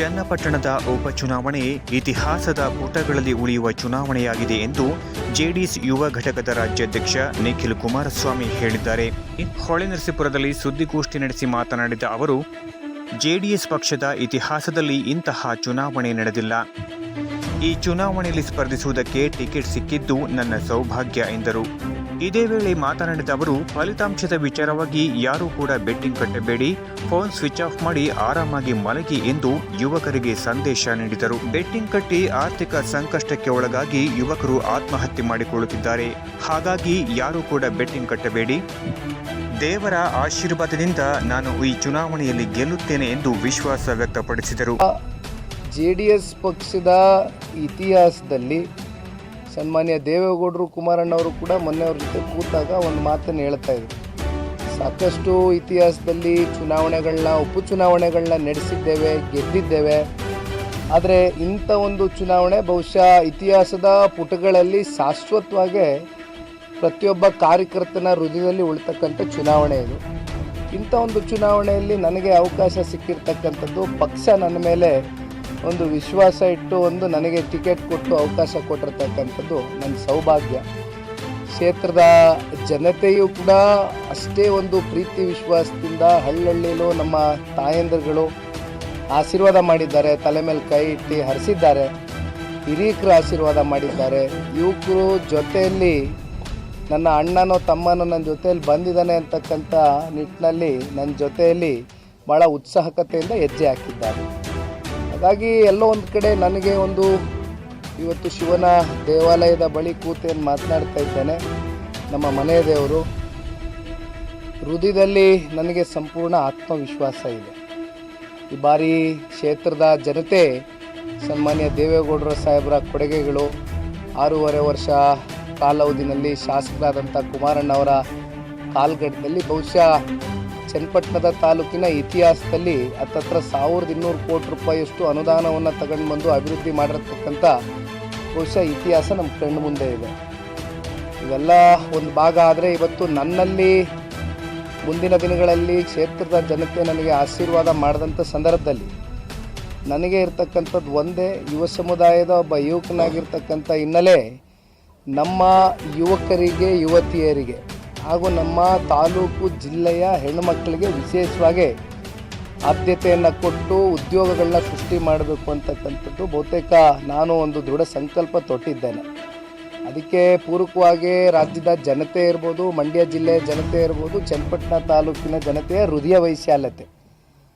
ಚನ್ನಪಟ್ಟಣದ ಉಪಚುನಾವಣೆ ಇತಿಹಾಸದ ಪುಟಗಳಲ್ಲಿ ಉಳಿಯುವ ಚುನಾವಣೆಯಾಗಿದೆ ಎಂದು ಜೆಡಿಎಸ್ ಯುವ ಘಟಕದ ರಾಜ್ಯಾಧ್ಯಕ್ಷ ನಿಖಿಲ್ ಕುಮಾರಸ್ವಾಮಿ ಹೇಳಿದ್ದಾರೆ. ಹೊಳೆನರಸೀಪುರದಲ್ಲಿ ಸುದ್ದಿಗೋಷ್ಠಿ ನಡೆಸಿ ಮಾತನಾಡಿದ ಅವರು, ಜೆಡಿಎಸ್ ಪಕ್ಷದ ಇತಿಹಾಸದಲ್ಲಿ ಇಂತಹ ಚುನಾವಣೆ ನಡೆದಿಲ್ಲ. ಈ ಚುನಾವಣೆಯಲ್ಲಿ ಸ್ಪರ್ಧಿಸುವುದಕ್ಕೆ ಟಿಕೆಟ್ ಸಿಕ್ಕಿದ್ದು ನನ್ನ ಸೌಭಾಗ್ಯ ಎಂದರು. ಇದೇ ವೇಳೆ ಮಾತನಾಡಿದ ಅವರು, ಫಲಿತಾಂಶದ ವಿಚಾರವಾಗಿ ಯಾರೂ ಕೂಡ ಬೆಟ್ಟಿಂಗ್ ಕಟ್ಟಬೇಡಿ, ಫೋನ್ ಸ್ವಿಚ್ ಆಫ್ ಮಾಡಿ ಆರಾಮಾಗಿ ಮಲಗಿ ಎಂದು ಯುವಕರಿಗೆ ಸಂದೇಶ ನೀಡಿದರು. ಬೆಟ್ಟಿಂಗ್ ಕಟ್ಟಿ ಆರ್ಥಿಕ ಸಂಕಷ್ಟಕ್ಕೆ ಒಳಗಾಗಿ ಯುವಕರು ಆತ್ಮಹತ್ಯೆ ಮಾಡಿಕೊಳ್ಳುತ್ತಿದ್ದಾರೆ. ಹಾಗಾಗಿ ಯಾರೂ ಕೂಡ ಬೆಟ್ಟಿಂಗ್ ಕಟ್ಟಬೇಡಿ. ದೇವರ ಆಶೀರ್ವಾದದಿಂದ ನಾನು ಈ ಚುನಾವಣೆಯಲ್ಲಿ ಗೆಲ್ಲುತ್ತೇನೆ ಎಂದು ವಿಶ್ವಾಸ ವ್ಯಕ್ತಪಡಿಸಿದರು. ಜೆ ಡಿ ಎಸ್ ಪಕ್ಷದ ಇತಿಹಾಸದಲ್ಲಿ ಸನ್ಮಾನ್ಯ ದೇವೇಗೌಡರು ಕುಮಾರಣ್ಣವರು ಕೂಡ ಮೊನ್ನೆಯವ್ರ ಜೊತೆ ಕೂತಾಗ ಒಂದು ಮಾತನ್ನು ಹೇಳ್ತಾ ಇದ್ರು. ಸಾಕಷ್ಟು ಇತಿಹಾಸದಲ್ಲಿ ಚುನಾವಣೆಗಳನ್ನ ಉಪಚುನಾವಣೆಗಳನ್ನ ನಡೆಸಿದ್ದೇವೆ, ಗೆದ್ದಿದ್ದೇವೆ. ಆದರೆ ಇಂಥ ಒಂದು ಚುನಾವಣೆ ಬಹುಶಃ ಇತಿಹಾಸದ ಪುಟಗಳಲ್ಲಿ ಶಾಶ್ವತವಾಗಿ ಪ್ರತಿಯೊಬ್ಬ ಕಾರ್ಯಕರ್ತನ ಹೃದಯದಲ್ಲಿ ಉಳಿತಕ್ಕಂಥ ಚುನಾವಣೆ ಇದು. ಇಂಥ ಒಂದು ಚುನಾವಣೆಯಲ್ಲಿ ನನಗೆ ಅವಕಾಶ ಸಿಕ್ಕಿರ್ತಕ್ಕಂಥದ್ದು ಪಕ್ಷ ನನ್ನ ಮೇಲೆ ಒಂದು ವಿಶ್ವಾಸ ಇಟ್ಟು ಒಂದು ನನಗೆ ಟಿಕೆಟ್ ಕೊಟ್ಟು ಅವಕಾಶ ಕೊಟ್ಟಿರ್ತಕ್ಕಂಥದ್ದು ನನ್ನ ಸೌಭಾಗ್ಯ. ಕ್ಷೇತ್ರದ ಜನತೆಯು ಕೂಡ ಅಷ್ಟೇ ಒಂದು ಪ್ರೀತಿ ವಿಶ್ವಾಸದಿಂದ ಹಳ್ಳಹಳ್ಳಿಲೂ ನಮ್ಮ ತಾಯಂದಿರುಗಳು ಆಶೀರ್ವಾದ ಮಾಡಿದ್ದಾರೆ, ತಲೆ ಮೇಲೆ ಕೈ ಇಟ್ಟು ಹರಿಸಿದ್ದಾರೆ, ಹಿರಿಯಕರು ಆಶೀರ್ವಾದ ಮಾಡಿದ್ದಾರೆ. ಯುವಕರು ಜೊತೆಯಲ್ಲಿ ನನ್ನ ಅಣ್ಣನೋ ತಮ್ಮನೋ ನನ್ನ ಜೊತೆಯಲ್ಲಿ ಬಂದಿದ್ದಾನೆ ಅಂತಕ್ಕಂಥ ನಿಟ್ಟಿನಲ್ಲಿ ನನ್ನ ಜೊತೆಯಲ್ಲಿ ಭಾಳ ಉತ್ಸಾಹಕತೆಯಿಂದ ಹೆಜ್ಜೆ ಹಾಕಿದ್ದಾರೆ. ಹಾಗಾಗಿ ಎಲ್ಲೋ ಒಂದು ಕಡೆ ನನಗೆ ಒಂದು ಇವತ್ತು ಶಿವನ ದೇವಾಲಯದ ಬಳಿ ಕೂತೇನು ಮಾತನಾಡ್ತಾ ಇದ್ದೇನೆ, ನಮ್ಮ ಮನೆಯ ದೇವರು. ಹೃದಯದಲ್ಲಿ ನನಗೆ ಸಂಪೂರ್ಣ ಆತ್ಮವಿಶ್ವಾಸ ಇದೆ. ಈ ಬಾರಿ ಕ್ಷೇತ್ರದ ಜನತೆ, ಸನ್ಮಾನ್ಯ ದೇವೇಗೌಡರ ಸಾಹೇಬರ ಕೊಡುಗೆಗಳು, ಆರೂವರೆ ವರ್ಷ ಕಾಲಾವಧಿನಲ್ಲಿ ಶಾಸಕರಾದಂಥ ಕುಮಾರಣ್ಣವರ ಕಾಲ್ಗಡ್ಡದಲ್ಲಿ ಬಹುಶಃ ಚನ್ನಪಟ್ಟಣದ ತಾಲೂಕಿನ ಇತಿಹಾಸದಲ್ಲಿ ಹತ್ತತ್ರ ಸಾವಿರದ ಇನ್ನೂರು ಕೋಟಿ ರೂಪಾಯಿಯಷ್ಟು ಅನುದಾನವನ್ನು ತಗೊಂಡು ಬಂದು ಅಭಿವೃದ್ಧಿ ಮಾಡಿರ್ತಕ್ಕಂಥ ಬಹುಶಃ ಇತಿಹಾಸ ನಮ್ಮ ಕಣ್ಣು ಮುಂದೆ ಇದೆ. ಇವೆಲ್ಲ ಒಂದು ಭಾಗ ಆದರೆ ಇವತ್ತು ನನ್ನಲ್ಲಿ ಮುಂದಿನ ದಿನಗಳಲ್ಲಿ ಕ್ಷೇತ್ರದ ಜನತೆ ನನಗೆ ಆಶೀರ್ವಾದ ಮಾಡಿದಂಥ ಸಂದರ್ಭದಲ್ಲಿ ನನಗೆ ಇರ್ತಕ್ಕಂಥದ್ದು ಒಂದೇ ಯುವ ಸಮುದಾಯದ ಒಬ್ಬ ಯುವಕನಾಗಿರ್ತಕ್ಕಂಥ ಹಿನ್ನೆಲೆ ನಮ್ಮ ಯುವಕರಿಗೆ, ಯುವತಿಯರಿಗೆ ಹಾಗೂ ನಮ್ಮ ತಾಲೂಕು ಜಿಲ್ಲೆಯ ಹೆಣ್ಣುಮಕ್ಕಳಿಗೆ ವಿಶೇಷವಾಗಿ ಆದ್ಯತೆಯನ್ನು ಕೊಟ್ಟು ಉದ್ಯೋಗಗಳನ್ನ ಸೃಷ್ಟಿ ಮಾಡಬೇಕು ಅಂತಕ್ಕಂಥದ್ದು ಬಹುತೇಕ ನಾನು ಒಂದು ದೃಢ ಸಂಕಲ್ಪ ತೊಟ್ಟಿದ್ದೇನೆ. ಅದಕ್ಕೆ ಪೂರಕವಾಗಿ ರಾಜ್ಯದ ಜನತೆ ಇರ್ಬೋದು, ಮಂಡ್ಯ ಜಿಲ್ಲೆಯ ಜನತೆ ಇರ್ಬೋದು, ಚನ್ನಪಟ್ಟಣ ತಾಲೂಕಿನ ಜನತೆಯ ಹೃದಯ ವೈಶಾಲ್ಯತೆ.